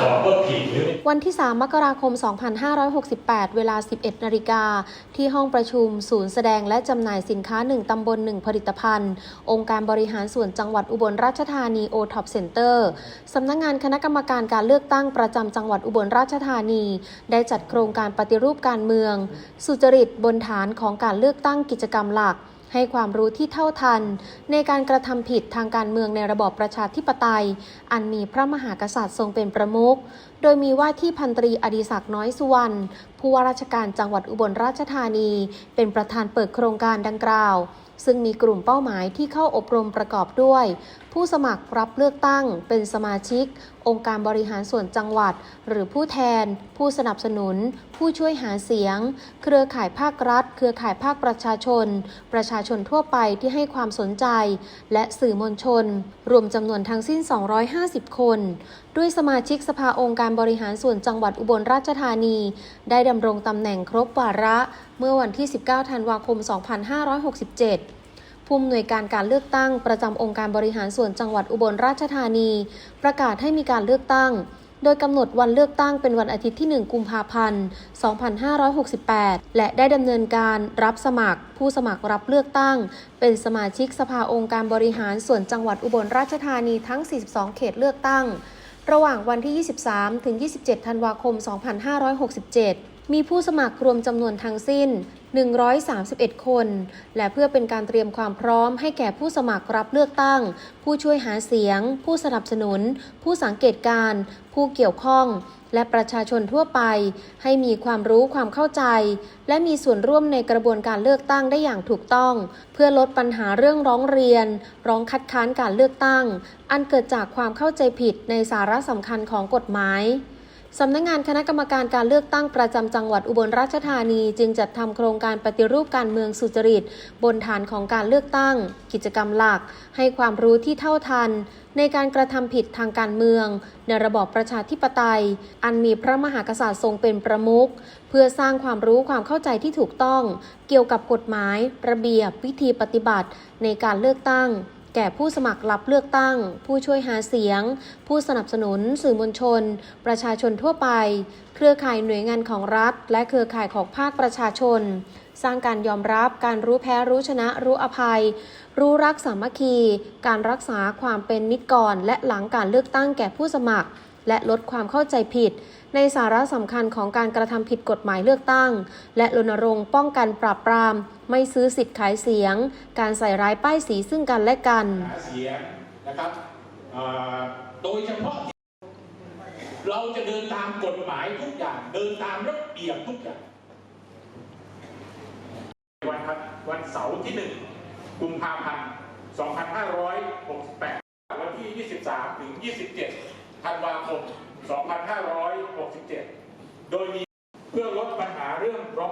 สอบว่าผิดหรือไม่วันที่ 3 มกราคม 2568 เวลา 11 นาฬิกา ที่ห้องประชุม ศูนย์แสดงและจำหน่ายสินค้า 1 ตำบล 1 ผลิตภัณฑ์ องค์การบริหารส่วนจังหวัดอุบลราชธานีโอท็อปเซ็นเตอร์สำนักงงานคณะกรรมการการเลือกตั้งประจำจังหวัดอุบลราชธานี ได้จัดโครงการปฏิรูปการเมือง สุจริตบนฐานของการเลือกตั้งกิจกรรมหลัก ให้ความรู้ที่เท่าทัน ในการกระทำผิดทางการเมืองในระบอบประชาธิปไตย อันมีพระมหากษัตริย์ทรงเป็นประมุข โดยมีว่าที่พันตรีอดีศักดิ์น้อยสุวรรณผู้ว่าราชการจังหวัดอุบลราชธานี เป็นประธานเปิดโครงการดังกล่าว ซึ่งมีกลุ่มเป้าหมายที่เข้าอบรมประกอบด้วย ผู้สมัครรับเลือกตั้ง เป็นสมาชิก องค์การบริหารส่วนจังหวัด หรือผู้แทน ผู้สนับสนุน ผู้ช่วยหาเสียง เครือข่ายภาครัฐ เครือข่ายภาคประชาชน ประชาชนทั่วไปที่ให้ความสนใจ และสื่อมวลชน รวมจำนวนทั้งสิ้น 250 คนด้วยสมาชิกสภาองค์การบริหารส่วนจังหวัดอุบลราชธานี ได้ดำรงตำแหน่งครบวาระเมื่อวันที่ 19 ธันวาคม 2567ผู้อำนวยการการเลือกตั้งประจำองค์การบริหารส่วนจังหวัดอุบลราชธานี ประกาศให้มีการเลือกตั้ง โดยกำหนดวันเลือกตั้งเป็นวันอาทิตย์ที่ 1 กุมภาพันธ์ 2568 และได้ดำเนินการรับสมัคร ผู้สมัครรับเลือกตั้ง เป็นสมาชิกสภาองค์การบริหารส่วนจังหวัดอุบลราชธานีทั้ง 42 เขตเลือกตั้ง ระหว่างวันที่ 23 ถึง 27 ธันวาคม 2567มีผู้สมัครรวมจำนวนทั้งสิ้น 131 คน และเพื่อเป็นการเตรียมความพร้อมให้แก่ผู้สมัครรับเลือกตั้ง ผู้ช่วยหาเสียง ผู้สนับสนุน ผู้สังเกตการณ์ผู้เกี่ยวข้อง และประชาชนทั่วไป ให้มีความรู้ความเข้าใจ และมีส่วนร่วมในกระบวนการเลือกตั้งได้อย่างถูกต้อง เพื่อลดปัญหาเรื่องร้องเรียน ร้องคัดค้านการเลือกตั้ง อันเกิดจากความเข้าใจผิดในสาระสำคัญของกฎหมาย สำนักงงานคณะกรรมการการเลือกตั้งประจำจังหวัดอุบลราชธานี จึงจัดทำโครงการปฏิรูปการเมืองสุจริต บนฐานของการเลือกตั้ง กิจกรรมหลัก ให้ความรู้ที่เท่าทัน ในการกระทำผิดทางการเมือง ในระบอบประชาธิปไตย อันมีพระมหากษัตริย์ทรงเป็นประมุขเพื่อสร้างความรู้ความเข้าใจที่ถูกต้อง เกี่ยวกับกฎหมาย ระเบียบ วิธีปฏิบัติ ในการเลือกตั้ง แก่ผู้สมัครรับเลือกตั้ง ผู้ช่วยหาเสียง ผู้สนับสนุน สื่อมวลชน ประชาชนทั่วไป เครือข่ายหน่วยงานของรัฐ และเครือข่ายของภาคประชาชน สร้างการยอมรับการรู้แพ้รู้ชนะรู้อภัย รู้รักสามัคคี การรักษาความเป็นนิตรก่อนและหลังการเลือกตั้งแก่ผู้สมัคร และลดความเข้าใจผิด ในสาระสำคัญของการกระทำผิดกฎหมายเลือกตั้ง และรณรงค์ป้องกันปราบปราม ไม่ซื้อสิทธิ์ขายเสียง การใส่ร้ายป้ายสีซึ่งกันและกันเสียงนะครับโดยเฉพาะเราจะเดินตามกฎหมายทุกอย่าง เดินตามระเบียบทุกอย่างวันครับวันเสาร์ที่หนึ่งกุมภาพันธ์ 2568 วันที่ 23 ถึง 27 ธันวาคม 2567 โดยมีเพื่อลดปัญหาเรื่องร้อง